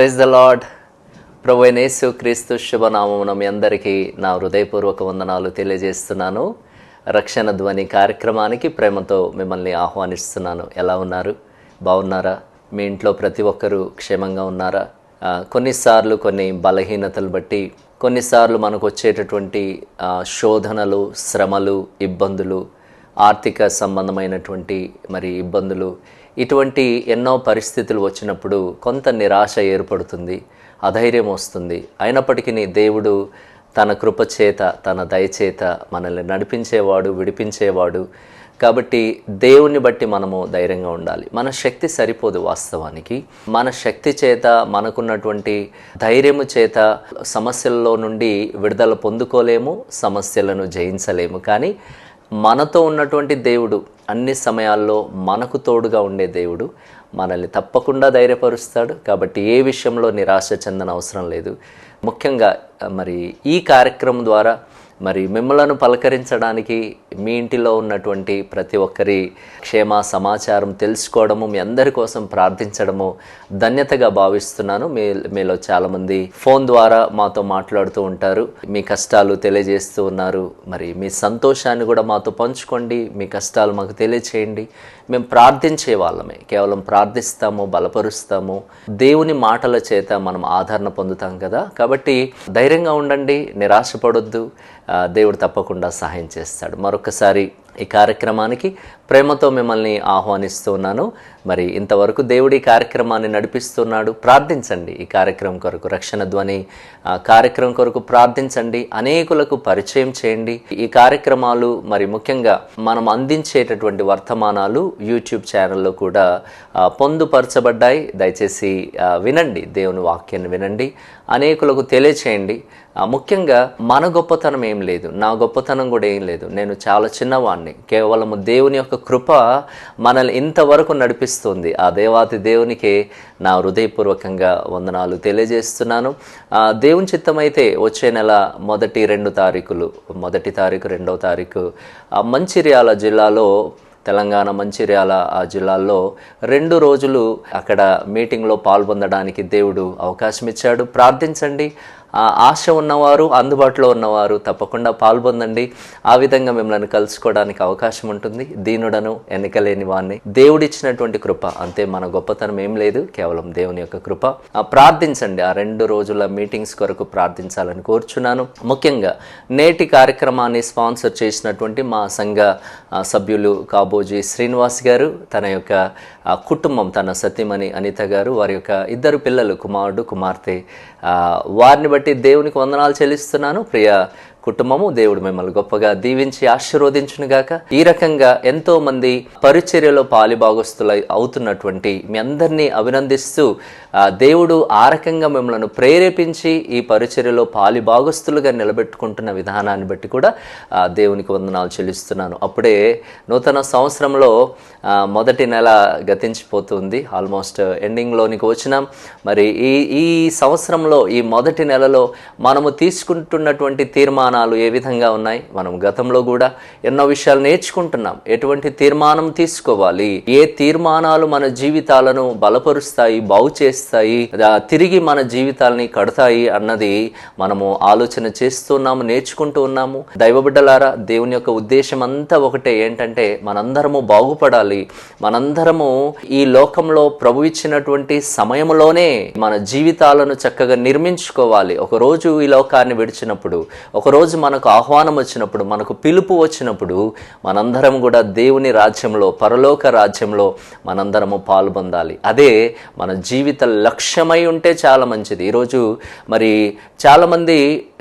Praise the lord ప్రభు నేసు క్రీస్తు శుభనామమున మీ అందరికీ నా హృదయపూర్వక వందనాలు తెలియజేస్తున్నాను. రక్షణ ధ్వని కార్యక్రమానికి ప్రేమతో మిమ్మల్ని ఆహ్వానిస్తున్నాను. ఎలా ఉన్నారు? బాగున్నారా? మీ ఇంట్లో ప్రతి ఒక్కరూ క్షేమంగా ఉన్నారా? కొన్నిసార్లు కొన్ని బలహీనతలు బట్టి కొన్నిసార్లు మనకు వచ్చేటటువంటి శోధనలు శ్రమలు ఇబ్బందులు ఆర్థిక సంబంధమైనటువంటి మరి ఇబ్బందులు ఇటువంటి ఎన్నో పరిస్థితులు వచ్చినప్పుడు కొంత నిరాశ ఏర్పడుతుంది అధైర్యం వస్తుంది. అయినప్పటికీ దేవుడు తన కృపచేత తన దయచేత మనల్ని నడిపించేవాడు విడిపించేవాడు. కాబట్టి దేవుని బట్టి మనము ధైర్యంగా ఉండాలి. మన శక్తి సరిపోదు వాస్తవానికి. మన శక్తి చేత మనకున్నటువంటి ధైర్యము చేత సమస్యల్లో నుండి విడుదల పొందుకోలేము సమస్యలను జయించలేము. కానీ మనతో ఉన్నటువంటి దేవుడు అన్ని సమయాల్లో మనకు తోడుగా ఉండే దేవుడు. మనల్ని తప్పకుండా ధైర్యపరుస్తాడు. కాబట్టి ఏ విషయంలో నిరాశ చెందన అవసరం లేదు. ముఖ్యంగా మరి ఈ కార్యక్రమం ద్వారా మరి మిమ్మలను పలకరించడానికి మీ ఇంటిలో ఉన్నటువంటి ప్రతి ఒక్కరి క్షేమ సమాచారం తెలుసుకోవడము మీ అందరి కోసం ప్రార్థించడము ధన్యతగా భావిస్తున్నాను. మీ మీలో చాలామంది ఫోన్ ద్వారా మాతో మాట్లాడుతూ ఉంటారు. మీ కష్టాలు తెలియజేస్తూ ఉన్నారు. మరి మీ సంతోషాన్ని కూడా మాతో పంచుకోండి. మీ కష్టాలు మాకు తెలియచేయండి. మేము ప్రార్థించే వాళ్ళమే. కేవలం ప్రార్థిస్తాము బలపరుస్తాము. దేవుని మాటల చేత మనం ఆదరణ పొందుతాం కదా. కాబట్టి ధైర్యంగా ఉండండి. నిరాశపడొద్దు. దేవుడు తప్పకుండా సహాయం చేస్తాడు. మరొకసారి ఈ కార్యక్రమానికి ప్రేమతో మిమ్మల్ని ఆహ్వానిస్తూ ఉన్నాను. మరి ఇంతవరకు దేవుడి ఈ కార్యక్రమాన్ని నడిపిస్తున్నాడు. ప్రార్థించండి ఈ కార్యక్రమం కొరకు రక్షణ ధ్వని కార్యక్రమం కొరకు ప్రార్థించండి. అనేకులకు పరిచయం చేయండి. ఈ కార్యక్రమాలు మరి ముఖ్యంగా మనం అందించేటటువంటి వర్తమానాలు యూట్యూబ్ ఛానల్లో కూడా పొందుపరచబడ్డాయి. దయచేసి వినండి. దేవుని వాక్యాన్ని వినండి. అనేకులకు తెలియచేయండి. ముఖ్యంగా మన గొప్పతనం ఏం లేదు. నా గొప్పతనం కూడా ఏం లేదు. నేను చాలా చిన్నవాడిని కేవలము దేవుని యొక్క కృప మనల్ని ఇంతవరకు నడిపి నడిపిస్తుంది ఆ దేవాతి దేవునికి నా హృదయపూర్వకంగా వందనాలు తెలియజేస్తున్నాను. ఆ, దేవుని చిత్తమైతే వచ్చే నెల మొదటి రెండు తారీఖులు మొదటి తారీఖు రెండవ తారీఖు మంచిర్యాల జిల్లాలో తెలంగాణ మంచిర్యాల ఆ జిల్లాల్లో రెండు రోజులు అక్కడ మీటింగ్లో పాల్పొందడానికి దేవుడు అవకాశం ఇచ్చాడు. ప్రార్థించండి. ఆశ ఉన్నవారు అందుబాటులో ఉన్నవారు తప్పకుండా పాల్పొందండి. ఆ విధంగా మిమ్మల్ని కలుసుకోవడానికి అవకాశం ఉంటుంది. దీనుడను ఎన్నికలేని వాడిని దేవుడిచ్చినటువంటి కృప అంతే మన గొప్పతనం ఏం లేదు కేవలం దేవుని యొక్క కృప. ప్రార్థించండి. ఆ రెండు రోజుల మీటింగ్స్ కొరకు ప్రార్థించాలని కోరుచున్నాను. ముఖ్యంగా నేటి కార్యక్రమాన్ని స్పాన్సర్ చేసినటువంటి మా సంఘ సభ్యులు కాబోజీ శ్రీనివాస్ గారు తన యొక్క కుటుంబం తన సత్యమణి అనిత గారు వారి యొక్క ఇద్దరు పిల్లలు కుమారుడు కుమార్తె. వారిని బట్టి దేవునికి వందనాలు చెల్లిస్తున్నాను. ప్రియ కుటుంబము దేవుడు మిమ్మల్ని గొప్పగా దీవించి ఆశీర్వదించునుగాక. ఈ రకంగా ఎంతో మంది పరిచర్యలో పాలిభాగస్తులు అవుతున్నటువంటి మీ అందరినీ అభినందిస్తూ దేవుడు ఆ రకంగా మిమ్మల్ని ప్రేరేపించి ఈ పరిచర్యలో పాలిభాగస్తులుగా నిలబెట్టుకుంటున్న విధానాన్ని బట్టి కూడా దేవునికి వందనాలు చెల్లిస్తున్నాను. అప్పుడే నూతన సంవత్సరంలో మొదటి నెల గతించిపోతుంది. ఆల్మోస్ట్ ఎండింగ్లోనికి వచ్చినాం. మరి ఈ ఈ సంవత్సరంలో ఈ మొదటి నెలలో మనము తీసుకుంటున్నటువంటి తీర్మానాలు ఏ విధంగా ఉన్నాయి? మనం గతంలో కూడా ఎన్నో విషయాలు నేర్చుకుంటున్నాం. ఎటువంటి తీర్మానం తీసుకోవాలి? ఏ తీర్మానాలు మన జీవితాలను బలపరుస్తాయి బాగు చేస్తాయి తిరిగి మన జీవితాలని కడతాయి అన్నది మనము ఆలోచన చేస్తున్నాము నేర్చుకుంటూ ఉన్నాము. దైవబిడ్డలారా దేవుని యొక్క ఉద్దేశం అంతా ఒకటే ఏంటంటే మనందరము బాగుపడాలి. మనందరము ఈ లోకంలో ప్రభు ఇచ్చినటువంటి సమయంలోనే మన జీవితాలను చక్కగా నిర్మించుకోవాలి. ఒక రోజు ఈ లోకాన్ని విడిచినప్పుడు ఒక రోజు మనకు ఆహ్వానం వచ్చినప్పుడు మనకు పిలుపు వచ్చినప్పుడు మనందరం కూడా దేవుని రాజ్యంలో పరలోక రాజ్యంలో మనందరము పాల్పొందాలి. అదే మన జీవిత లక్ష్యమై ఉంటే చాలా మంచిది. ఈరోజు మరి చాలామంది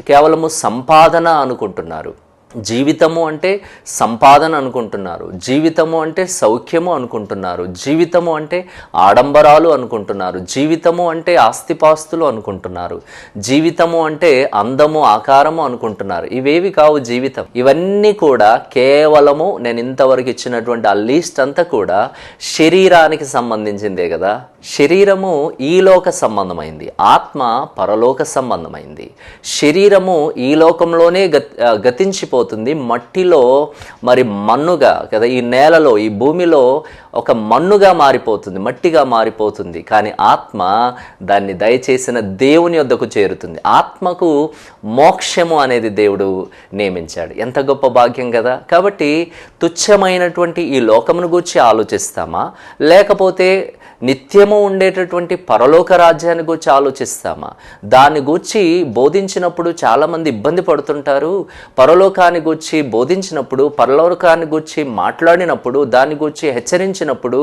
కేవలము సంపాదన అనుకుంటున్నారు. జీవితము అంటే సంపాదన అనుకుంటున్నారు. జీవితము అంటే సౌఖ్యము అనుకుంటున్నారు. జీవితము అంటే ఆడంబరాలు అనుకుంటున్నారు. జీవితము అంటే ఆస్తిపాస్తులు అనుకుంటున్నారు. జీవితము అంటే అందము ఆకారము అనుకుంటున్నారు. ఇవేవి కావు జీవితం. ఇవన్నీ కూడా కేవలము నేను ఇంతవరకు ఇచ్చినటువంటి ఆ లీస్ట్ అంతా కూడా శరీరానికి సంబంధించిందే కదా. శరీరము ఈలోక సంబంధమైంది. ఆత్మ పరలోక సంబంధమైంది. శరీరము ఈ లోకంలోనే గతి గతించిపోతుంది. మట్టిలో మరి మన్నుగా కదా ఈ నేలలో ఈ భూమిలో ఒక మన్నుగా మారిపోతుంది మట్టిగా మారిపోతుంది. కానీ ఆత్మ దాన్ని దయచేసిన దేవుని వద్దకు చేరుతుంది. ఆత్మకు మోక్షము అనేది దేవుడు నియమించాడు. ఎంత గొప్ప భాగ్యం కదా! కాబట్టి తుచ్చమైనటువంటి ఈ లోకమును గురించి ఆలోచిస్తామా? లేకపోతే నిత్యం నిత్యము ఉండేటటువంటి పరలోక రాజ్యాన్ని గురించి ఆలోచిస్తామా? దాని గురించి బోధించినప్పుడు చాలామంది ఇబ్బంది పడుతుంటారు. పరలోకాన్ని గురించి బోధించినప్పుడు పరలోకాన్ని గురించి మాట్లాడినప్పుడు దాని గురించి హెచ్చరించినప్పుడు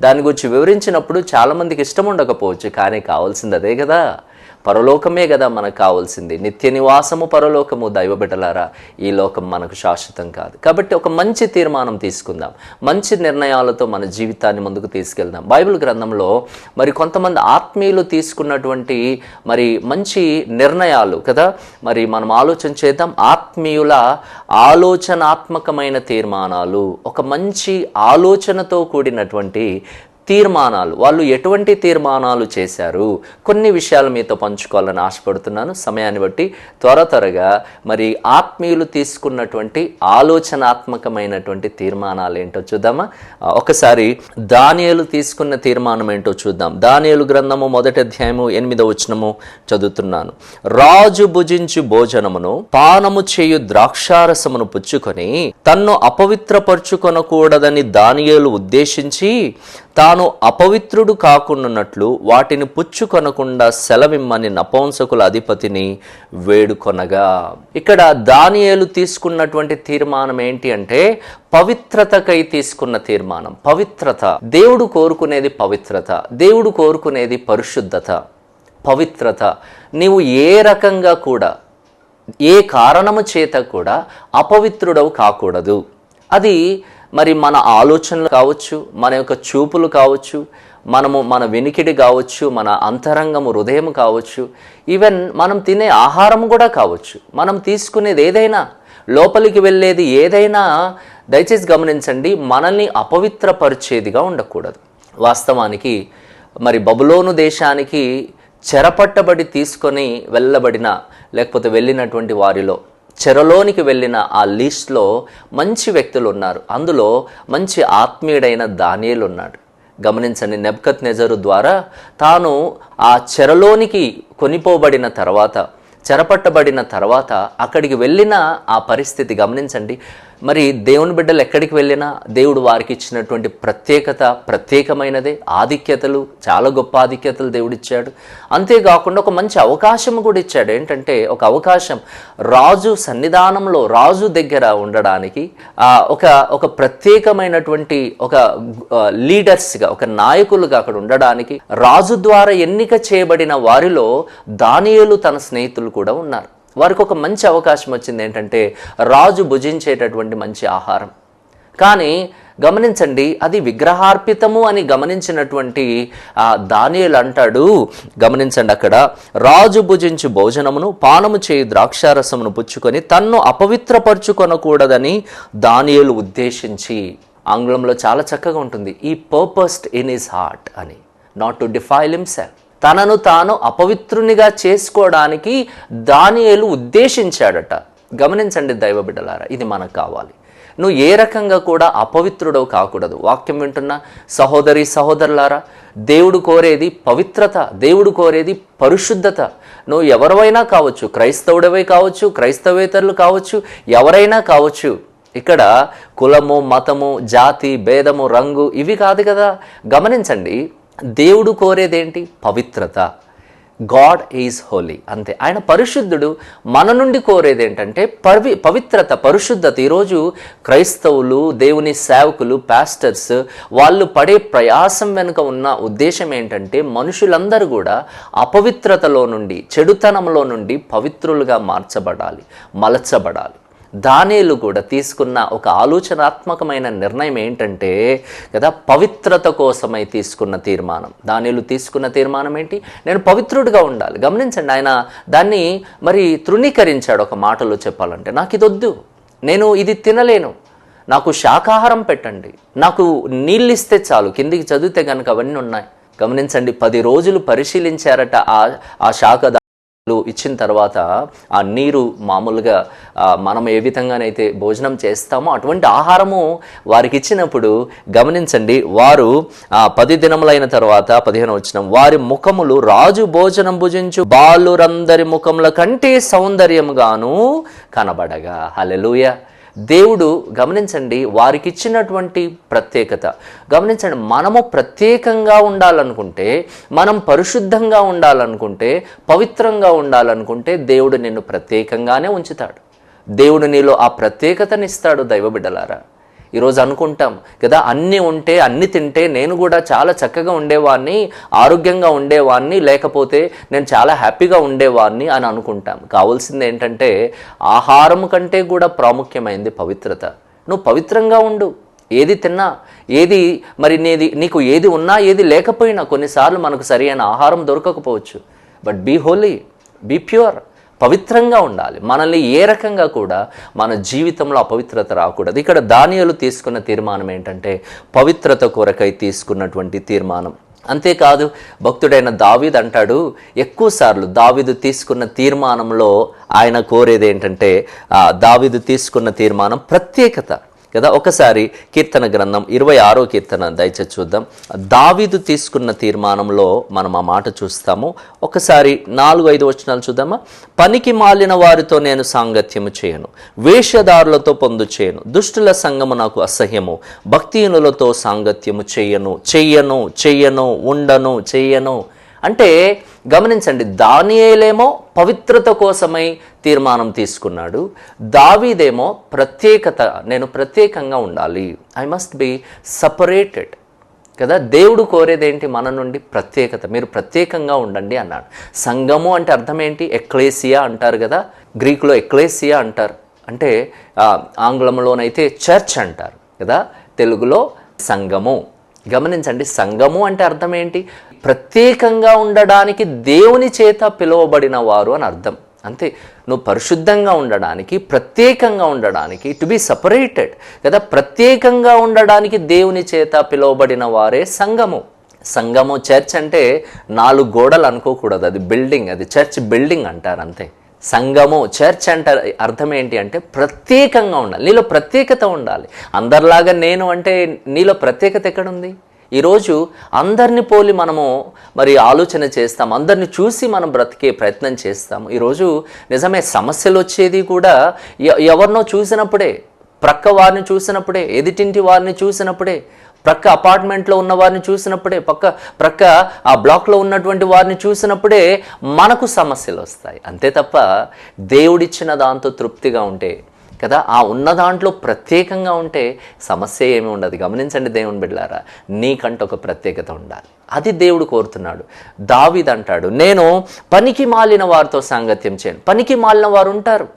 దాని గురించి వివరించినప్పుడు చాలామందికి ఇష్టం ఉండకపోవచ్చు. కానీ కావాల్సింది అదే కదా పరలోకమే కదా మనకు కావాల్సింది. నిత్య నివాసము పరలోకము దైవబిడ్డలారా ఈ లోకం మనకు శాశ్వతం కాదు. కాబట్టి ఒక మంచి తీర్మానం తీసుకుందాం. మంచి నిర్ణయాలతో మన జీవితాన్ని ముందుకు తీసుకెళ్దాం. బైబిల్ గ్రంథంలో మరి కొంతమంది ఆత్మీయులు తీసుకున్నటువంటి మరి మంచి నిర్ణయాలు కదా. మరి మనం ఆలోచన చేద్దాం ఆత్మీయుల ఆలోచనాత్మకమైన తీర్మానాలు ఒక మంచి ఆలోచనతో కూడినటువంటి తీర్మానాలు. వాళ్ళు ఎటువంటి తీర్మానాలు చేశారు? కొన్ని విషయాలు మీతో పంచుకోవాలని ఆశపడుతున్నాను. సమయాన్ని బట్టి త్వర త్వరగా మరి ఆత్మీయులు తీసుకున్నటువంటి ఆలోచనాత్మకమైనటువంటి తీర్మానాలు ఏంటో చూద్దామా? ఒకసారి దానియలు తీసుకున్న తీర్మానం ఏంటో చూద్దాం. దానియలు గ్రంథము మొదటి అధ్యాయము ఎనిమిదో వచనము చదువుతున్నాను. రాజు భుజించు భోజనమును పానము చేయు ద్రాక్షారసమును పుచ్చుకొని తన్ను అపవిత్రపరుచుకొనకూడదని దానియేలు ఉద్దేశించి తాను అపవిత్రుడు కాకుండాన్నట్లు వాటిని పుచ్చుకొనకుండా సెలవిమ్మని నపంసకుల అధిపతిని వేడుకొనగా. ఇక్కడ దానియేలు తీసుకున్నటువంటి తీర్మానం ఏంటి అంటే పవిత్రతకై తీసుకున్న తీర్మానం. పవిత్రత. దేవుడు కోరుకునేది పవిత్రత. దేవుడు కోరుకునేది పరిశుద్ధత. పవిత్రత. నీవు ఏ రకంగా కూడా ఏ కారణము చేత కూడా అపవిత్రుడవు కాకూడదు. అది మరి మన ఆలోచనలు కావచ్చు మన యొక్క చూపులు కావచ్చు మనము మన వెనికిడి కావచ్చు మన అంతరంగము హృదయం కావచ్చు ఈవెన్ మనం తినే ఆహారం కూడా కావచ్చు. మనం తీసుకునేది ఏదైనా లోపలికి వెళ్ళేది ఏదైనా దయచేసి గమనించండి మనల్ని అపవిత్రపరిచేదిగా ఉండకూడదు. వాస్తవానికి మరి బబులోను దేశానికి చెరపట్టబడి తీసుకొని వెళ్ళబడిన లేకపోతే వెళ్ళినటువంటి వారిలో చెరలోనికి వెళ్ళిన ఆ లిస్ట్లో మంచి వ్యక్తులు ఉన్నారు అందులో మంచి ఆత్మీయుడైన దానియలు ఉన్నాడు గమనించండి నెబ్కత్ నెజరు ద్వారా తాను ఆ చెరలోనికి కొనిపోబడిన తర్వాత చెరపట్టబడిన తర్వాత అక్కడికి వెళ్ళిన ఆ పరిస్థితి గమనించండి. మరి దేవుని బిడ్డలు ఎక్కడికి వెళ్ళినా దేవుడు వారికి ఇచ్చినటువంటి ప్రత్యేకత ప్రత్యేకమైనదే ఆధిక్యతలు చాలా గొప్ప ఆధిక్యతలు దేవుడిచ్చాడు. అంతేకాకుండా ఒక మంచి అవకాశం కూడా ఇచ్చాడు. ఏంటంటే ఒక అవకాశం రాజు సన్నిధానంలో రాజు దగ్గర ఉండడానికి ఒక ఒక ప్రత్యేకమైనటువంటి ఒక లీడర్స్గా ఒక నాయకులుగా అక్కడ ఉండడానికి రాజు ద్వారా ఎన్నిక చేయబడిన వారిలో దానియేలు తన స్నేహితులు కూడా ఉన్నారు. వారికి ఒక మంచి అవకాశం వచ్చింది ఏంటంటే రాజు భుజించేటటువంటి మంచి ఆహారం. కానీ గమనించండి అది విగ్రహార్పితము అని గమనించినటువంటి ఆ అంటాడు. గమనించండి అక్కడ. రాజు భుజించు భోజనమును పానము చేయి ద్రాక్షారసమును పుచ్చుకొని తన్ను అపవిత్రపరచుకొనకూడదని దానియేలు ఉద్దేశించి. ఆంగ్లంలో చాలా చక్కగా ఉంటుంది. ఈ పర్పస్డ్ ఇన్ ఇస్ హార్ట్ అని. నాట్ టు డిఫైల్ హిమ్సెల్ఫ్ తనను తాను అపవిత్రునిగా చేసుకోవడానికి దానియేలు ఉద్దేశించాడట. గమనించండి దైవ బిడ్డలారా ఇది మనకు కావాలి. నువ్వు ఏ రకంగా కూడా అపవిత్రుడవు కాకూడదు. వాక్యం వింటున్న సహోదరి సహోదరులారా దేవుడు కోరేది పవిత్రత దేవుడు కోరేది పరిశుద్ధత. నువ్వు ఎవరివైనా కావచ్చు క్రైస్తవుడవే కావచ్చు క్రైస్తవేతరులు కావచ్చు ఎవరైనా కావచ్చు ఇక్కడ కులము మతము జాతి భేదము రంగు ఇవి కాదు కదా. గమనించండి దేవుడు కోరేదేంటి? పవిత్రత. God is holy. అంతే. ఆయన పరిశుద్ధుడు మన నుండి కోరేది ఏంటంటే పవి పవిత్రత పరిశుద్ధత. ఈరోజు క్రైస్తవులు దేవుని సేవకులు పాస్టర్స్ వాళ్ళు పడే ప్రయాసం వెనుక ఉన్న ఉద్దేశం ఏంటంటే మనుషులందరూ కూడా అపవిత్రతలో నుండి చెడుతనంలో నుండి పవిత్రులుగా మార్చబడాలి మలచబడాలి. దానేలు కూడా తీసుకున్న ఒక ఆలోచనాత్మకమైన నిర్ణయం ఏంటంటే కదా పవిత్రత కోసమై తీసుకున్న తీర్మానం. దానిలు తీసుకున్న తీర్మానం ఏంటి? నేను పవిత్రుడిగా ఉండాలి. గమనించండి ఆయన దాన్ని మరి తృణీకరించాడు ఒక మాటలో చెప్పాలంటే. నాకు ఇది వద్దు నేను ఇది తినలేను. నాకు శాకాహారం పెట్టండి. నాకు నీళ్ళు ఇస్తే చాలు. కిందికి చదివితే కనుక అవన్నీ ఉన్నాయి. గమనించండి పది రోజులు పరిశీలించారట ఆ ఆ శాఖ ఇచ్చిన తర్వాత ఆ నీరు మామూలుగా మనం ఏ విధంగానైతే భోజనం చేస్తామో అటువంటి ఆహారము వారికి ఇచ్చినప్పుడు గమనించండి వారు ఆ పది దినములైన తర్వాత పదిహేను వచ్చిన వారి ముఖములు రాజు భోజనం భుజించు బాలురందరి ముఖముల కంటే సౌందర్యముగాను కనబడగా. హల్లెలూయా. దేవుడు గమనించండి వారికి ఇచ్చినటువంటి ప్రత్యేకత. గమనించండి మనము ప్రత్యేకంగా ఉండాలనుకుంటే మనం పరిశుద్ధంగా ఉండాలనుకుంటే పవిత్రంగా ఉండాలనుకుంటే దేవుడు నిన్ను ప్రత్యేకంగానే ఉంచుతాడు. దేవుడు నీలో ఆ ప్రత్యేకతనిస్తాడు దైవబిడ్డలారా ఈరోజు అనుకుంటాం కదా అన్నీ ఉంటే అన్ని తింటే నేను కూడా చాలా చక్కగా ఉండేవాడిని ఆరోగ్యంగా ఉండేవాడిని లేకపోతే నేను చాలా హ్యాపీగా ఉండేవాడిని అని అనుకుంటాం. కావాల్సింది ఏంటంటే ఆహారం కంటే కూడా ప్రాముఖ్యమైంది పవిత్రత. నువ్వు పవిత్రంగా ఉండు. ఏది తిన్నా ఏది మరి నీది నీకు ఏది ఉన్నా ఏది లేకపోయినా కొన్నిసార్లు మనకు సరి అయిన ఆహారం దొరకకపోవచ్చు. But be holy be pure పవిత్రంగా ఉండాలి. మనల్ని ఏ రకంగా కూడా మన జీవితంలో అపవిత్రత రాకూడదు. ఇక్కడ దానియాలు తీసుకున్న తీర్మానం ఏంటంటే పవిత్రత కొరకై తీసుకున్నటువంటి తీర్మానం. అంతేకాదు భక్తుడైన దావీద్ అంటాడు ఎక్కువసార్లు దావీదు తీసుకున్న తీర్మానంలో ఆయన కోరేది ఏంటంటే దావీదు తీసుకున్న తీర్మానం ప్రత్యేకత. కదా? ఒకసారి కీర్తన గ్రంథం ఇరవై ఆరో కీర్తన దయచేసి చూద్దాం. దావీదు తీసుకున్న తీర్మానంలో మనం ఆ మాట చూస్తాము. ఒకసారి నాలుగు ఐదు వచనాలు చూద్దామా? పనికి మాలిన వారితో నేను సాంగత్యము చేయను. వేషధారులతో పొందు చేయను. దుష్టుల సంగము నాకు అసహ్యము. భక్తిహీనులతో సాంగత్యము చేయను. చెయ్యను చెయ్యను ఉండను చెయ్యను అంటే గమనించండి దానియేలేమో పవిత్రత కోసమై తీర్మానం తీసుకున్నాడు. దావీదేమో ప్రత్యేకత నేను ప్రత్యేకంగా ఉండాలి. ఐ మస్ట్ బి సపరేటెడ్ కదా? దేవుడు కోరేదేంటి? మన నుండి ప్రత్యేకత. మీరు ప్రత్యేకంగా ఉండండి అన్నాడు. సంఘము అంటే అర్థం ఏంటి ఎక్లేసియా అంటారు కదా? గ్రీకులో ఎక్లేసియా అంటారు. అంటే ఆంగ్లంలోనైతే చర్చ్ అంటారు కదా? తెలుగులో సంఘము. గమనించండి సంఘము అంటే అర్థం ఏంటి ప్రత్యేకంగా ఉండడానికి దేవుని చేత పిలువబడిన వారు అని అర్థం. అంతే నువ్వు పరిశుద్ధంగా ఉండడానికి ప్రత్యేకంగా ఉండడానికి టు బి సపరేటెడ్ కదా ప్రత్యేకంగా ఉండడానికి దేవుని చేత పిలువబడిన వారే సంఘము. సంఘము చర్చ్ అంటే నాలుగు గోడలు అనుకోకూడదు అది బిల్డింగ్ అది చర్చ్ బిల్డింగ్ అంటారు అంతే. సంఘము చర్చ్ అంటే అర్థం ఏంటి అంటే ప్రత్యేకంగా ఉండాలి నీలో ప్రత్యేకత ఉండాలి. అందరిలాగా నేను అంటే నీలో ప్రత్యేకత ఎక్కడుంది? ఈరోజు అందరిని పోలి మనము మరి ఆలోచన చేస్తాం అందరిని చూసి మనం బ్రతికే ప్రయత్నం చేస్తాం. ఈరోజు నిజమే సమస్యలు వచ్చేది కూడా ఎవరినో చూసినప్పుడే ప్రక్క వారిని చూసినప్పుడే ఎదుటింటి వారిని చూసినప్పుడే ప్రక్క అపార్ట్మెంట్లో ఉన్న వారిని చూసినప్పుడే పక్క ప్రక్క ఆ బ్లాక్లో ఉన్నటువంటి వారిని చూసినప్పుడే మనకు సమస్యలు వస్తాయి. అంతే తప్ప దేవుడిచ్చిన దాంతో తృప్తిగా ఉంటే కదా? ఆ ఉన్న దాంట్లో ప్రత్యేకంగా ఉంటే సమస్య ఏమి ఉండదు. గమనించండి దేవుని బిడ్డారా నీకంటే ఒక ప్రత్యేకత ఉండాలి. అది దేవుడు కోరుతున్నాడు. దావిదంటాడు అంటాడు నేను పనికి మాలిన వారితో సాంగత్యం చేయను. పనికి మాలిన వారు ఉంటారు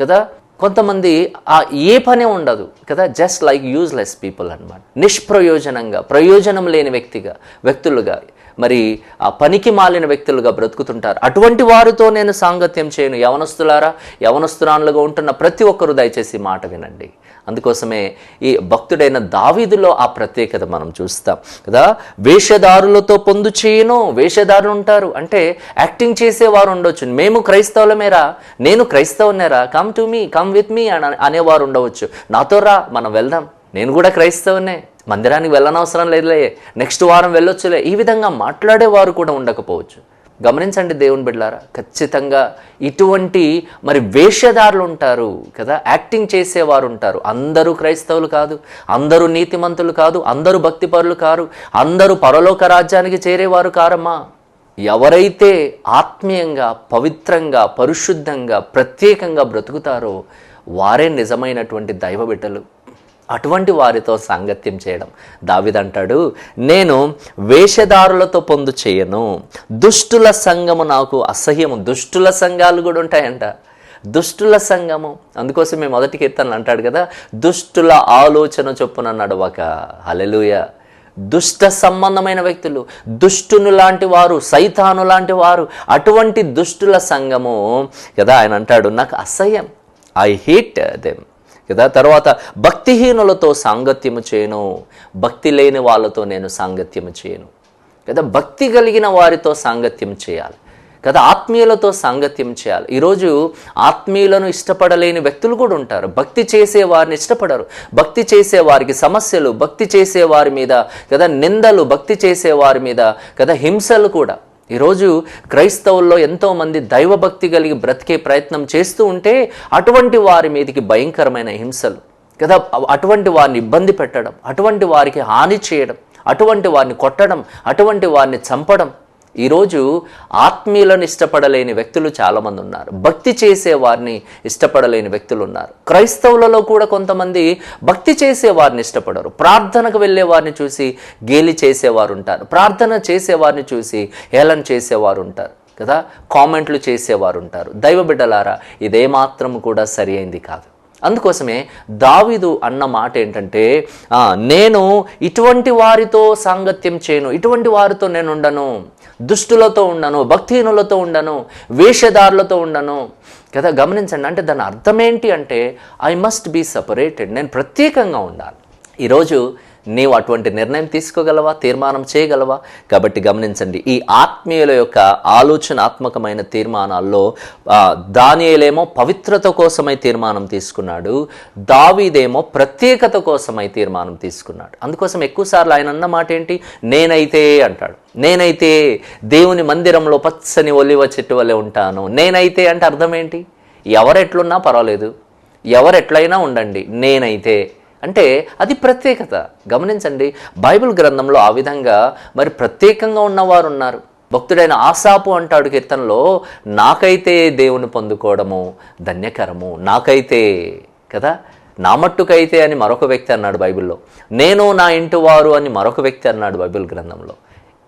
కదా? కొంతమంది ఆ ఏ పనే ఉండదు. కదా? జస్ట్ లైక్ యూజ్లెస్ పీపుల్ అన్నమాట. నిష్ప్రయోజనంగా ప్రయోజనం లేని వ్యక్తిగా వ్యక్తులుగా. మరి ఆ పనికి మాలిన వ్యక్తులుగా బ్రతుకుతుంటారు. అటువంటి వారితో నేను సాంగత్యం చేయను. యవనస్తులారా యవనస్తురాన్లుగా ఉంటున్న ప్రతి ఒక్కరు దయచేసి మాట వినండి. అందుకోసమే ఈ భక్తుడైన దావీదులో ఆ ప్రత్యేకత మనం చూస్తాం. కదా? వేషధారులతో పొందు చేయను. వేషధారులు ఉంటారు. అంటే యాక్టింగ్ చేసేవారు ఉండొచ్చు. మేము క్రైస్తవులమేరా? నేను క్రైస్తవునేరా come to me come with me అని అనేవారు ఉండవచ్చు. నాతో రా మనం వెళ్దాం. నేను కూడా క్రైస్తవునే మందిరానికి వెళ్ళనవసరం లేదులే. నెక్స్ట్ వారం వెళ్ళొచ్చులే. ఈ విధంగా మాట్లాడేవారు కూడా ఉండకపోవచ్చు. గమనించండి దేవుని బిడ్డారా ఖచ్చితంగా ఇటువంటి మరి వేషధారులు ఉంటారు కదా యాక్టింగ్ చేసేవారు ఉంటారు. అందరూ క్రైస్తవులు కాదు అందరూ నీతిమంతులు కాదు అందరూ భక్తిపరులు కారు అందరూ పరలోక రాజ్యానికి చేరేవారు కారమ్మా. ఎవరైతే ఆత్మీయంగా పవిత్రంగా పరిశుద్ధంగా ప్రత్యేకంగా బ్రతుకుతారో వారే నిజమైనటువంటి దైవ బిడ్డలు. అటువంటి వారితో సాంగత్యం చేయడం. దావిదంటాడు నేను వేషధారులతో పొందు చేయను. దుష్టుల సంఘము నాకు అసహ్యము. దుష్టుల సంఘాలు కూడా ఉంటాయంట. దుష్టుల సంఘము అందుకోసం మేము మొదటి కీర్తనలు అంటాడు కదా దుష్టుల ఆలోచన చొప్పున నడవక. హలెలుయ దుష్ట సంబంధమైన వ్యక్తులు దుష్టును లాంటి వారు సైతాను లాంటి వారు అటువంటి దుష్టుల సంఘము కదా ఆయన అంటాడు నాకు అసహ్యం. ఐ హేట్ దెమ్ కదా? తర్వాత భక్తిహీనులతో సాంగత్యము చేయను. భక్తి లేని వాళ్ళతో నేను సాంగత్యము చేయను. కదా? భక్తి కలిగిన వారితో సాంగత్యం చేయాలి. కదా? ఆత్మీయులతో సాంగత్యం చేయాలి. ఈరోజు ఆత్మీయులను ఇష్టపడలేని వ్యక్తులు కూడా ఉంటారు. భక్తి చేసే వారిని ఇష్టపడరు. భక్తి చేసే వారికి సమస్యలు భక్తి చేసే వారి మీద కదా? నిందలు భక్తి చేసే వారి మీద కదా? హింసలు కూడా. ఈరోజు క్రైస్తవుల్లో ఎంతోమంది దైవభక్తి కలిగి బ్రతికే ప్రయత్నం చేస్తూ ఉంటే అటువంటి వారి మీదకి భయంకరమైన హింసలు. కదా అటువంటి వారిని ఇబ్బంది పెట్టడం అటువంటి వారికి హాని చేయడం అటువంటి వారిని కొట్టడం అటువంటి వారిని చంపడం ఈరోజు ఆత్మీయులను ఇష్టపడలేని వ్యక్తులు చాలామంది ఉన్నారు. భక్తి చేసే వారిని ఇష్టపడలేని వ్యక్తులు ఉన్నారు. క్రైస్తవులలో కూడా కొంతమంది భక్తి చేసే వారిని ఇష్టపడరు. ప్రార్థనకు వెళ్ళే వారిని చూసి గేలి చేసేవారు ఉంటారు. ప్రార్థన చేసేవారిని చూసి హేళన చేసేవారు ఉంటారు కదా? కామెంట్లు చేసేవారు ఉంటారు. దైవ బిడ్డలారా ఇదేమాత్రం కూడా సరి అయింది కాదు. అందుకోసమే దావీదు అన్న మాట ఏంటంటే నేను ఇటువంటి వారితో సాంగత్యం చేయను ఇటువంటి వారితో నేను ఉండను దుష్టులతో ఉండను భక్తిహీనులతో ఉండను వేషధారులతో ఉండను. కదా గమనించండి అంటే దాని అర్థం ఏంటి అంటే ఐ మస్ట్ బీ సపరేటెడ్ నేను ప్రత్యేకంగా ఉండాలి. ఈరోజు నీవు అటువంటి నిర్ణయం తీసుకోగలవా? తీర్మానం చేయగలవా? కాబట్టి గమనించండి ఈ ఆత్మీయుల యొక్క ఆలోచనాత్మకమైన తీర్మానాల్లో దానియలేమో పవిత్రత కోసమై తీర్మానం తీసుకున్నాడు దావీదేమో ప్రత్యేకత కోసమై తీర్మానం తీసుకున్నాడు. అందుకోసం ఎక్కువసార్లు ఆయన అన్న మాట ఏంటి? నేనైతే అంటాడు. నేనైతే దేవుని మందిరంలో పచ్చని ఒలివ చెట్టు వలె ఉంటాను. నేనైతే అంటే అర్థం ఏంటి? ఎవరెట్లున్నా పర్వాలేదు. ఎవరెట్లయినా ఉండండి. నేనైతే. అంటే అది ప్రత్యేకత. గమనించండి బైబిల్ గ్రంథంలో ఆ విధంగా మరి ప్రత్యేకంగా ఉన్నవారు ఉన్నారు. భక్తుడైన ఆశాపు అంటాడు కీర్తనలో నాకైతే దేవుని పొందుకోవడము ధన్యకరము. నాకైతే కదా? నా మట్టుకైతే అని మరొక వ్యక్తి అన్నాడు బైబిల్లో. నేను నా ఇంటి వారు అని మరొక వ్యక్తి అన్నాడు బైబిల్ గ్రంథంలో.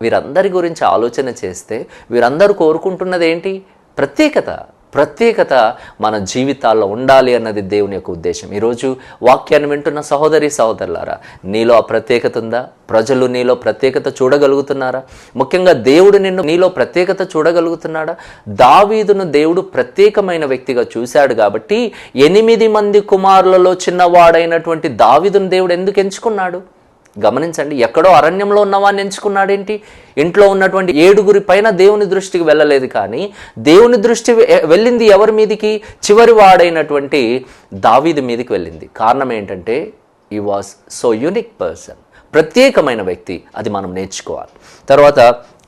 వీరందరి గురించి ఆలోచన చేస్తే వీరందరూ కోరుకుంటున్నది ఏంటి ప్రత్యేకత. ప్రత్యేకత మన జీవితాల్లో ఉండాలి అన్నది దేవుని యొక్క ఉద్దేశం. ఈరోజు వాక్యాన్ని వింటున్న సహోదరి సహోదరులారా నీలో ఆ ప్రత్యేకత ఉందా? ప్రజలు నీలో ప్రత్యేకత చూడగలుగుతున్నారా? ముఖ్యంగా దేవుడు నిన్ను నీలో ప్రత్యేకత చూడగలుగుతున్నాడా? దావీదును దేవుడు ప్రత్యేకమైన వ్యక్తిగా చూశాడు కాబట్టి ఎనిమిది మంది కుమారులలో చిన్నవాడైనటువంటి దావీదును దేవుడు ఎందుకు ఎంచుకున్నాడు? గమనించండి ఎక్కడో అరణ్యంలో ఉన్నవాడిని ఎంచుకున్నాడేంటి? ఇంట్లో ఉన్నటువంటి ఏడుగురి పైన దేవుని దృష్టికి వెళ్ళలేదు కానీ దేవుని దృష్టి వెళ్ళింది ఎవరి మీదికి? చివరి వాడైనటువంటి దావీది మీదికి వెళ్ళింది. కారణం ఏంటంటే ఈ వాస్ సో యూనిక్ పర్సన్ ప్రత్యేకమైన వ్యక్తి అది మనం నేర్చుకోవాలి. తర్వాత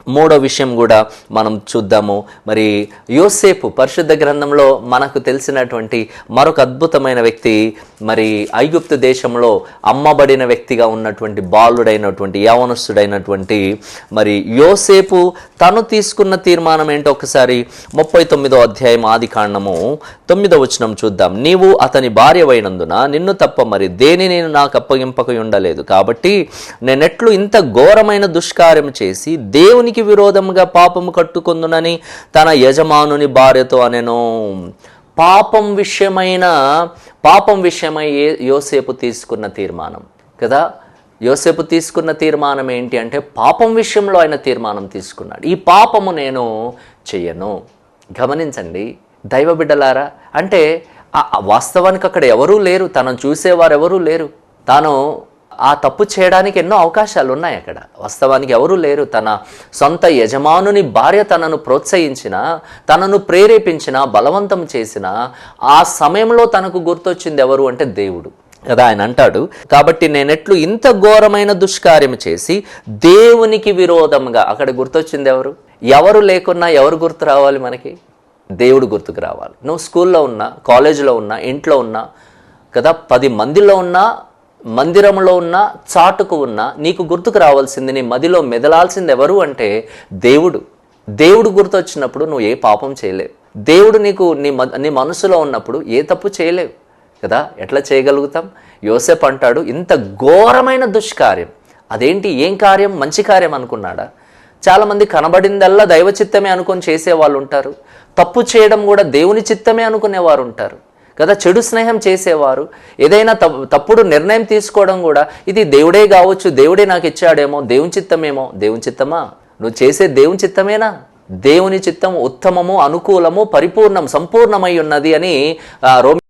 మూడో విషయం కూడా మనం చూద్దాము. మరి యోసేపు పరిశుద్ధ గ్రంథంలో మనకు తెలిసినటువంటి మరొక అద్భుతమైన వ్యక్తి మరి ఐగుప్తు దేశంలో అమ్మబడిన వ్యక్తిగా ఉన్నటువంటి బాలుడైనటువంటి యవనస్తుడైనటువంటి మరి యోసేపు తను తీసుకున్న తీర్మానం ఏంటో ఒకసారి ముప్పై తొమ్మిదో అధ్యాయం ఆది కాండము తొమ్మిదో వచనం చూద్దాం. నీవు అతని భార్యవైనందున నిన్ను తప్ప మరి దేని నేను నాకు అప్పగింపక ఉండలేదు. కాబట్టి నేనెట్లు ఇంత ఘోరమైన దుష్కార్యం చేసి దేవునికి విరోధంగా పాపము కట్టుకుందునని తన యజమానుని భార్యతో అనెను. పాపం విషయమైన పాపం విషయమై యోసేపు తీసుకున్న తీర్మానం. కదా? యోసేపు తీసుకున్న తీర్మానం ఏంటి అంటే పాపం విషయంలో ఆయన తీర్మానం తీసుకున్నాడు. ఈ పాపము నేను చెయ్యను. గమనించండి దైవ బిడ్డలారా అంటే ఆ- వాస్తవానికి అక్కడ ఎవరూ లేరు. తనను చూసేవారు ఎవరూ లేరు. తాను ఆ తప్పు చేయడానికి ఎన్నో అవకాశాలు ఉన్నాయి అక్కడ. వాస్తవానికి ఎవరూ లేరు. తన సొంత యజమానుని భార్య తనను ప్రోత్సహించిన తనను ప్రేరేపించిన బలవంతం చేసిన ఆ సమయంలో తనకు గుర్తొచ్చింది ఎవరు అంటే దేవుడు. కదా ఆయన అంటాడు కాబట్టి నేనెట్లు ఇంత ఘోరమైన దుష్కార్యం చేసి దేవునికి విరోధంగా అక్కడ గుర్తొచ్చింది ఎవరు? ఎవరు లేకున్నా ఎవరు గుర్తు రావాలి మనకి? దేవుడు గుర్తుకు రావాలి. నువ్వు స్కూల్లో ఉన్నా కాలేజీలో ఉన్నా ఇంట్లో ఉన్నా కదా పది మందిలో ఉన్నా మందిరంలో ఉన్న చాటుకు ఉన్న నీకు గుర్తుకు రావాల్సింది నీ మదిలో మెదలాల్సింది ఎవరు అంటే దేవుడు. దేవుడు గుర్తొచ్చినప్పుడు నువ్వు ఏ పాపం చేయలేవు. దేవుడు నీకు నీ నీ మనసులో ఉన్నప్పుడు ఏ తప్పు చేయలేవు. కదా? ఎట్లా చేయగలుగుతాం? యోసేప్ అంటాడు ఇంత ఘోరమైన దుష్కార్యం. అదేంటి? ఏం కార్యం? మంచి కార్యం అనుకున్నాడా? చాలామంది కనబడిందల్లా దైవ చిత్తమే అనుకొని చేసేవాళ్ళు ఉంటారు. తప్పు చేయడం కూడా దేవుని చిత్తమే అనుకునేవారు ఉంటారు. కదా చెడు స్నేహం చేసేవారు. ఏదైనా తప్పు- తప్పుడు నిర్ణయం తీసుకోవడం కూడా ఇది దేవుడే కావచ్చు దేవుడే నాకు ఇచ్చాడేమో దేవుని చిత్తమేమో దేవుని చిత్తమా? నువ్వు చేసే దేవుని చిత్తమేనా? దేవుని చిత్తం ఉత్తమము అనుకూలము పరిపూర్ణం సంపూర్ణమై ఉన్నది అని రోమి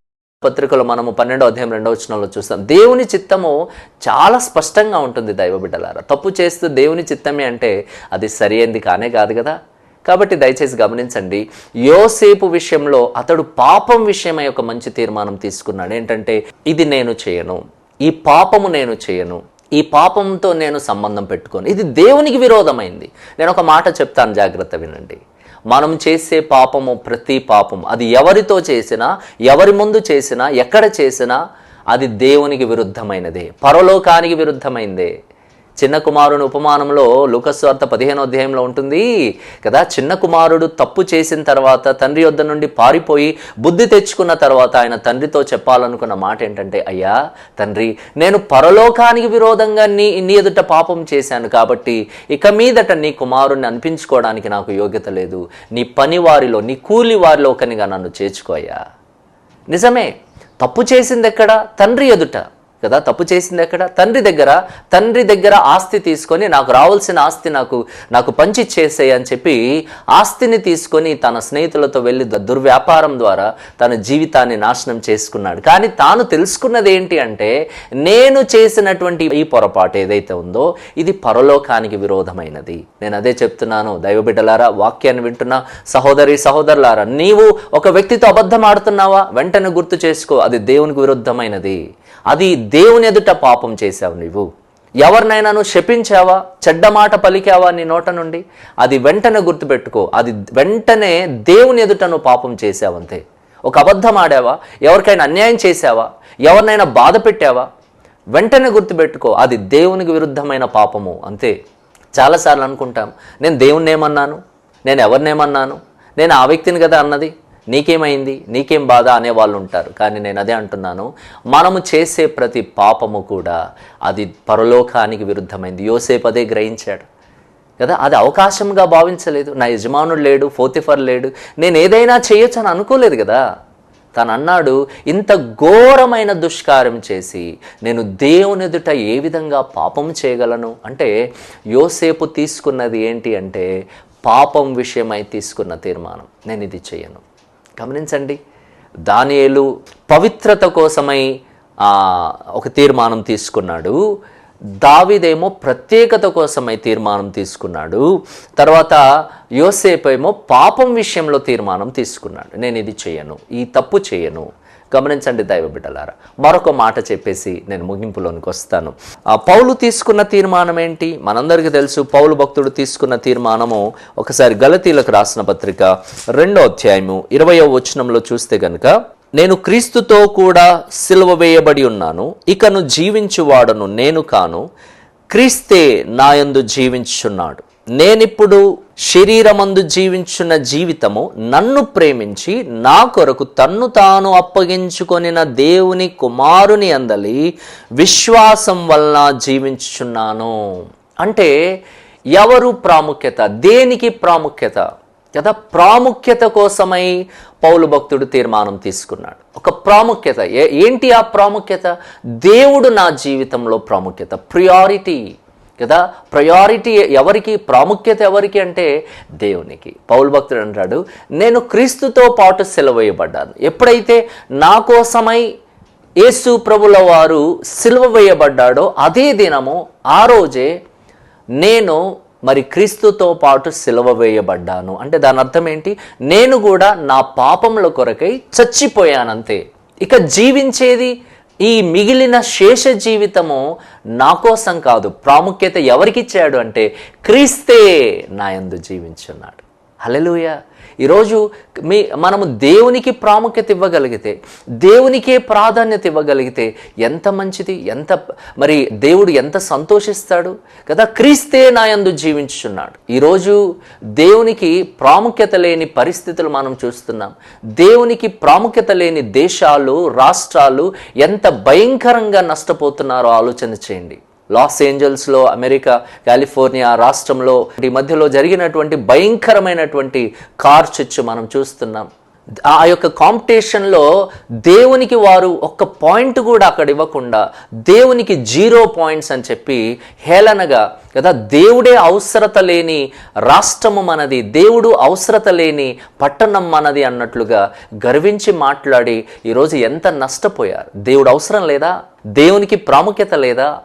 పత్రికలో మనము పన్నెండో అధ్యాయం రెండో వచనంలో చూస్తాం. దేవుని చిత్తము చాలా స్పష్టంగా ఉంటుంది దైవ బిడ్డలారా. తప్పు చేస్తూ దేవుని చిత్తమే అంటే అది సరైనది కానే కాదు కదా. కాబట్టి దయచేసి గమనించండి. యోసేపు విషయంలో అతడు పాపం విషయమై ఒక మంచి తీర్మానం తీసుకున్నాడు. ఏంటంటే ఇది నేను చేయను. ఈ పాపము నేను చేయను. ఈ పాపంతో నేను సంబంధం పెట్టుకోను. ఇది దేవునికి విరోధమైంది. నేను ఒక మాట చెప్తాను జాగ్రత్త వినండి. మనం చేసే పాపము ప్రతి పాపం అది ఎవరితో చేసినా ఎవరి ముందు చేసినా ఎక్కడ చేసినా అది దేవునికి విరుద్ధమైనదే. పరలోకానికి విరుద్ధమైందే. చిన్న కుమారుని ఉపమానంలో లుకస్వార్త పదిహేనో అధ్యాయంలో ఉంటుంది కదా చిన్న కుమారుడు తప్పు చేసిన తర్వాత తండ్రి యొద్ద నుండి పారిపోయి బుద్ధి తెచ్చుకున్న తర్వాత ఆయన తండ్రితో చెప్పాలనుకున్న మాట ఏంటంటే అయ్యా తండ్రి నేను పరలోకానికి విరోధంగా నీ నీ ఎదుట పాపం చేశాను కాబట్టి ఇక మీదట నీ కుమారుణ్ణి అనిపించుకోవడానికి నాకు యోగ్యత లేదు. నీ పని వారిలో నీ కూలి వారిలో ఒకనిగా నన్ను చేర్చుకోయా నిజమే తప్పు చేసింది ఎక్కడ తండ్రి ఎదుట. కదా? తప్పు చేసింది ఎక్కడ? తండ్రి దగ్గర తండ్రి దగ్గర ఆస్తి తీసుకొని నాకు రావాల్సిన ఆస్తి నాకు నాకు పంచి చేసే అని చెప్పి ఆస్తిని తీసుకొని తన స్నేహితులతో వెళ్ళి ద- దుర్వ్యాపారం ద్వారా తన జీవితాన్ని నాశనం చేసుకున్నాడు. కానీ తాను తెలుసుకున్నది ఏంటి అంటే నేను చేసినటువంటి ఈ పొరపాటు ఏదైతే ఉందో ఇది పరలోకానికి విరోధమైనది. నేను అదే చెప్తున్నాను. దైవబిడ్డలారా వాక్యాన్ని వింటున్న సహోదరి సహోదరులారా నీవు ఒక వ్యక్తితో అబద్ధం ఆడుతున్నావా? వెంటనే గుర్తు చేసుకో అది దేవునికి విరుద్ధమైనది. అది దేవుని ఎదుట పాపం చేశావు నువ్వు ఎవరినైనా నువ్వు శపించావా? చెడ్డ మాట పలికావా నీ నోట నుండి? అది వెంటనే గుర్తుపెట్టుకో. అది వెంటనే దేవుని ఎదుట నువ్వు పాపం చేశావంతే ఒక అబద్ధం ఆడావా? ఎవరికైనా అన్యాయం చేశావా? ఎవరినైనా బాధ పెట్టావా? వెంటనే గుర్తుపెట్టుకో. అది దేవునికి విరుద్ధమైన పాపము అంతే. చాలాసార్లు అనుకుంటాం నేను దేవుణ్ణి ఏమన్నాను నేను ఎవరినేమన్నాను? నేను ఆ వ్యక్తిని కదా అన్నది? నీకేమైంది? నీకేం బాధ అనే వాళ్ళు ఉంటారు. కానీ నేను అదే అంటున్నాను. మనము చేసే ప్రతి పాపము కూడా అది పరలోకానికి విరుద్ధమైంది. యోసేపు అదే గ్రహించాడు. కదా? అది అవకాశంగా భావించలేదు. నా యజమానుడు లేడు ఫోతిఫర్ లేడు. నేను ఏదైనా చేయొచ్చు అని అనుకోలేదు కదా? తను అన్నాడు ఇంత ఘోరమైన దుష్కార్యం చేసి నేను దేవుని ఎదుట ఏ విధంగా పాపం చేయగలను? అంటే యోసేపు తీసుకున్నది ఏంటి అంటే పాపం విషయమై తీసుకున్న తీర్మానం. నేను ఇది చేయను. గమనించండి. దానియేలు పవిత్రత కోసమై ఒక తీర్మానం తీసుకున్నాడు. దావిదేమో ప్రత్యేకత కోసమై తీర్మానం తీసుకున్నాడు. తర్వాత యోసేపు ఏమో పాపం విషయంలో తీర్మానం తీసుకున్నాడు. నేను ఇది చేయను ఈ తప్పు చేయను. గమనించండి దైవ బిడ్డలారా. మరొక మాట చెప్పేసి నేను ముగింపులోనికి వస్తాను. ఆ పౌలు తీసుకున్న తీర్మానం ఏంటి? మనందరికీ తెలుసు పౌలు భక్తుడు తీసుకున్న తీర్మానము ఒకసారి గలతీలకు రాసిన పత్రిక రెండో అధ్యాయము ఇరవయో వచనంలో చూస్తే గనుక నేను క్రీస్తుతో కూడా సిలువ వేయబడి ఉన్నాను ఇకను జీవించువాడను నేను కాను క్రీస్తే నాయందు జీవించుచున్నాడు. నేనిప్పుడు శరీరమందు జీవించున్న జీవితము నన్ను ప్రేమించి నా కొరకు తన్ను తాను అప్పగించుకొనిన దేవుని కుమారుని అందలి విశ్వాసం వలన జీవించుచున్నాను. అంటే ఎవరు ప్రాముఖ్యత? దేనికి ప్రాముఖ్యత? కదా ప్రాముఖ్యత కోసమై పౌలు భక్తుడు తీర్మానం తీసుకున్నాడు. ఒక ప్రాముఖ్యత. ఏ- ఏంటి ఆ ప్రాముఖ్యత? దేవుడు నా జీవితంలో ప్రాముఖ్యత ప్రియారిటీ కదా? ప్రయారిటీ ఎవరికి? ప్రాముఖ్యత ఎవరికి అంటే దేవునికి. పౌల్ భక్తుడు అంటాడు నేను క్రీస్తుతో పాటు సెలవేయబడ్డాను ఎప్పుడైతే నా కోసమై యేసు ప్రభుల వారు సిలువ వేయబడ్డాడో అదే దినము ఆ రోజే నేను మరి క్రీస్తుతో పాటు సిలువ వేయబడ్డాను. అంటే దాని అర్థం ఏంటి? నేను కూడా నా పాపముల కొరకై చచ్చిపోయానంతే. ఇక జీవించేది ఈ మిగిలిన శేష జీవితము నా కోసం కాదు. ప్రాముఖ్యత ఎవరికిచ్చాడు అంటే క్రీస్తే నాయందు జీవించున్నాడు. హల్లెలూయ. ఈరోజు మీ మనము దేవునికి ప్రాముఖ్యత ఇవ్వగలిగితే దేవునికే ప్రాధాన్యత ఇవ్వగలిగితే ఎంత మంచిది ఎంత మరి దేవుడు ఎంత సంతోషిస్తాడు కదా? క్రీస్తే నాయందు జీవించుచున్నాడు. ఈరోజు దేవునికి ప్రాముఖ్యత లేని పరిస్థితులు మనం చూస్తున్నాం. దేవునికి ప్రాముఖ్యత లేని దేశాలు రాష్ట్రాలు ఎంత భయంకరంగా నష్టపోతున్నారో ఆలోచన చేయండి. లాస్ ఏంజల్స్లో అమెరికా కాలిఫోర్నియా రాష్ట్రంలో ఈ మధ్యలో జరిగినటువంటి భయంకరమైనటువంటి కార్ చచ్చు మనం చూస్తున్నాం. ఆ యొక్క కాంపిటీషన్లో దేవునికి వారు ఒక్క పాయింట్ కూడా అక్కడ ఇవ్వకుండా దేవునికి జీరో పాయింట్స్ అని చెప్పి హేళనగా కదా దేవుడే అవసరత లేని రాష్ట్రము మనది దేవుడు అవసరత లేని పట్టణం మనది అన్నట్లుగా గర్వించి మాట్లాడి ఈరోజు ఎంత నష్టపోయారు? దేవుడు అవసరం లేదా? దేవునికి ప్రాముఖ్యత లేదా?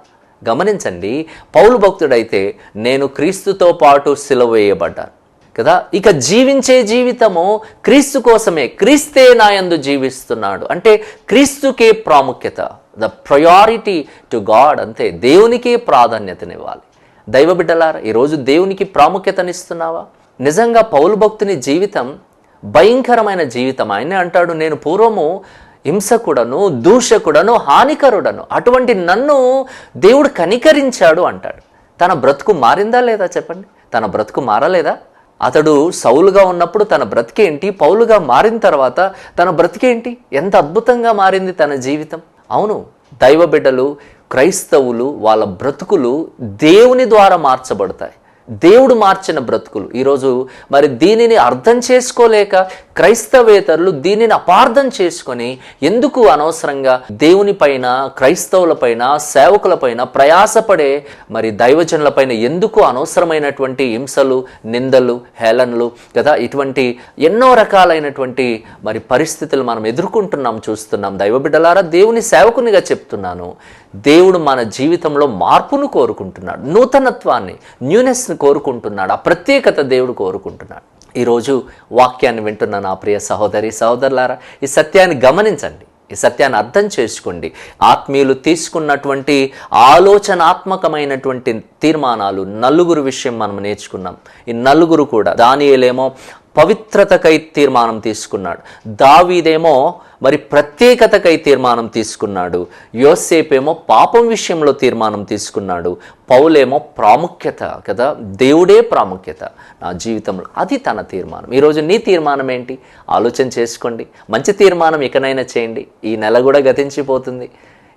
గమనించండి పౌలు భక్తుడైతే నేను క్రీస్తుతో పాటు సిలువ వేయబడ్డాను. కదా? ఇక జీవించే జీవితము క్రీస్తు కోసమే క్రీస్తే నాయందు జీవిస్తున్నాడు. అంటే క్రీస్తుకే ప్రాముఖ్యత ద ప్రయారిటీ టు గాడ్ అంతే దేవునికే ప్రాధాన్యతనివ్వాలి. దైవ బిడ్డలారా ఈరోజు దేవునికి ప్రాముఖ్యతనిస్తున్నావా? నిజంగా పౌలు భక్తుని జీవితం భయంకరమైన జీవితం. ఆయనే అంటాడు నేను పూర్వము హింసకుడను దూషకుడను హానికరుడను. అటువంటి నన్ను దేవుడు కనికరించాడు అంటాడు. తన బ్రతుకు మారిందా లేదా చెప్పండి? తన బ్రతుకు మారలేదా? అతడు సౌలుగా ఉన్నప్పుడు తన బ్రతికేంటి? పౌలుగా మారిన తర్వాత తన బ్రతికేంటి? ఎంత అద్భుతంగా మారింది తన జీవితం. అవును దైవ బిడ్డలు క్రైస్తవులు వాళ్ళ బ్రతుకులు దేవుని ద్వారా మార్చబడతాయి. దేవుడు మార్చిన బ్రతుకులు. ఈరోజు మరి దీనిని అర్థం చేసుకోలేక క్రైస్తవేతరులు దీనిని అపార్థం చేసుకొని ఎందుకు అనవసరంగా దేవుని పైన క్రైస్తవులపైన సేవకులపైన ప్రయాసపడే మరి దైవజనులపైన ఎందుకు అనవసరమైనటువంటి హింసలు నిందలు హేళనలు కదా? ఇటువంటి ఎన్నో రకాలైనటువంటి మరి పరిస్థితులు మనం ఎదుర్కొంటున్నాం చూస్తున్నాం. దైవబిడ్డలారా దేవుని సేవకునిగా చెప్తున్నాను. దేవుడు మన జీవితంలో మార్పును కోరుకుంటున్నాడు. నూతనత్వాన్ని న్యూనెస్ని కోరుకుంటున్నాడు. ఆ ప్రత్యేకత దేవుడు కోరుకుంటున్నాడు. ఈరోజు వాక్యాన్ని వింటున్న నా ప్రియ సహోదరి సహోదరులారా ఈ సత్యాన్ని గమనించండి. ఈ సత్యాన్ని అర్థం చేసుకోండి. ఆత్మీయులు తీసుకున్నటువంటి ఆలోచనాత్మకమైనటువంటి తీర్మానాలు నలుగురు విషయం మనం నేర్చుకున్నాం. ఈ నలుగురు కూడా దానియేలేమో పవిత్రతకై తీర్మానం తీసుకున్నాడు. దావీదేమో మరి ప్రత్యేకతకై తీర్మానం తీసుకున్నాడు. యోసేపేమో పాపం విషయంలో తీర్మానం తీసుకున్నాడు. పౌలేమో ప్రాముఖ్యత కదా? దేవుడే ప్రాముఖ్యత. నా జీవితంలో అది తన తీర్మానం. ఈరోజు నీ తీర్మానం ఏంటి? ఆలోచన చేసుకోండి. మంచి తీర్మానం ఇకనైనా చేయండి. ఈ నెల కూడా గతించిపోతుంది.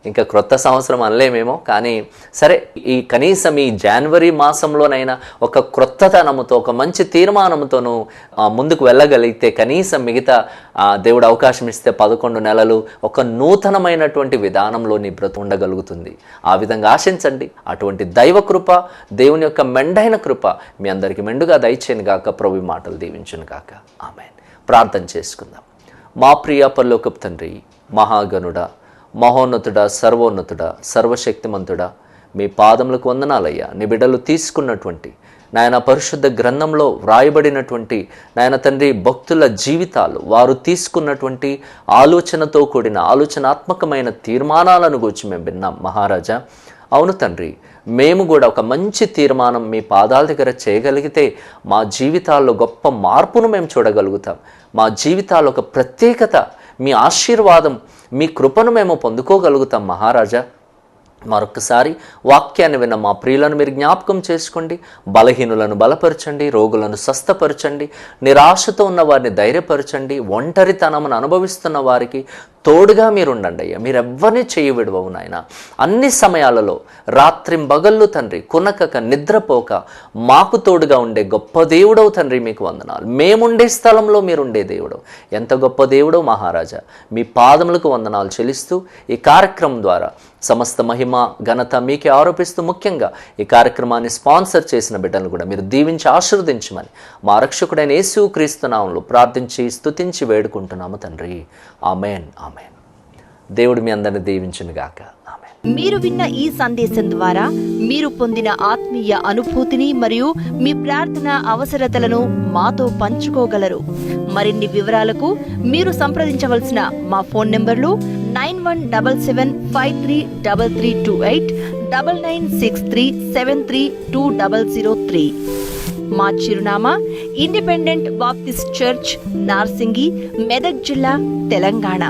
ఇంకా క్రొత్త సంవత్సరం అనలేమేమో కానీ సరే ఈ కనీసం ఈ జనవరి మాసంలోనైనా ఒక క్రొత్తతనముతో ఒక మంచి తీర్మానంతోనూ ముందుకు వెళ్ళగలిగితే కనీసం మిగతా దేవుడు అవకాశం ఇస్తే పదకొండు నెలలు ఒక నూతనమైనటువంటి విధానంలో నీ బ్రతు ఉండగలుగుతుంది. ఆ విధంగా ఆశించండి. అటువంటి దైవ కృప దేవుని యొక్క మెండైన కృప మీ అందరికీ మెండుగా దయచేను గాక. ప్రభు మాటలు దీవించును గాక. ఆమె ప్రార్థన చేసుకుందాం. మా ప్రియ పరలోకపు తండ్రి మహాగణుడా మహోన్నతుడా సర్వోన్నతుడా సర్వశక్తిమంతుడా. మీ పాదములకు వందనాలయ్యా. నీ బిడ్డలు తీసుకున్నటువంటి నాయన పరిశుద్ధ గ్రంథంలో వ్రాయబడినటువంటి నాయన తండ్రి భక్తుల జీవితాలు వారు తీసుకున్నటువంటి ఆలోచనతో కూడిన ఆలోచనాత్మకమైన తీర్మానాలను గురించి మేము విన్నాం మహారాజా. అవును తండ్రి మేము కూడా ఒక మంచి తీర్మానం మీ పాదాల దగ్గర చేయగలిగితే మా జీవితాల్లో గొప్ప మార్పును మేము చూడగలుగుతాం. మా జీవితాల్లో ఒక ప్రత్యేకత మీ ఆశీర్వాదం మీ కృపను మేము పొందుకోగలుగుతాం మహారాజా. మరొకసారి వాక్యాన్ని విన్న మా ప్రియులను మీరు జ్ఞాపకం చేసుకోండి బలహీనులను బలపరచండి రోగులను స్వస్థపరచండి నిరాశతో ఉన్న వారిని ధైర్యపరచండి ఒంటరితనమును అనుభవిస్తున్న వారికి తోడుగా మీరుండండి అయ్యా. మీరు ఎవ్వరిని చేయి విడవవు నాయన. అన్ని సమయాలలో రాత్రింబగళ్ళు తండ్రి కునకక నిద్రపోక మాకు తోడుగా ఉండే గొప్ప దేవుడవు తండ్రి మీకు వందనాలు. మేముండే స్థలంలో మీరుండే దేవుడు ఎంత గొప్ప దేవుడో మహారాజా. మీ పాదములకు వందనాలు చెల్లిస్తూ ఈ కార్యక్రమం ద్వారా సమస్త మహిమ ఘనత మీకే ఆరోపిస్తూ ముఖ్యంగా ఈ కార్యక్రమాన్ని స్పాన్సర్ చేసిన బిడ్డలను కూడా మీరు దీవించి ఆశీర్వదించమని మా రక్షకుడైన యేసు క్రీస్తునామంలో ప్రార్థించి స్తుతించి వేడుకుంటున్నాము తండ్రి. Amen amen. దేవుడు మీ అందరిని దీవించును గాక. మీరు విన్న ఈ సందేశం ద్వారా మీరు పొందిన ఆత్మీయ అనుభూతిని మరియు మీ ప్రార్థన అవసరతలను మాతో పంచుకోగలరు. మరిన్ని వివరాలకు మీరు సంప్రదించవలసిన మా ఫోన్ నెంబర్లు nine one double seven five three double three two eight double nine six three seven three two double zero three. మా చిరునామా independent baptist church Narsingi Medak జిల్లా తెలంగాణ.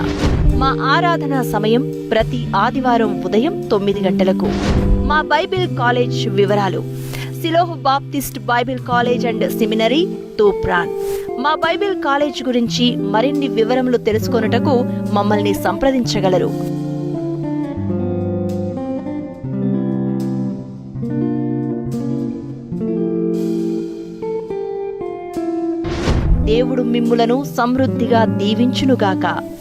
మా ఆరాధన సమయం ప్రతి ఆదివారం ఉదయం తొమ్మిది గంటలకు. మా బైబిల్ కాలేజ్ వివరాలు. Shiloh baptist bible college and seminary Toopran. మా బైబిల్ కాలేజ్ గురించి మరిన్ని వివరములు తెలుసుకొనుటకు మమ్మల్ని సంప్రదించగలరు. దేవుడు మిమ్ములను సమృద్ధిగా దీవించునుగాక.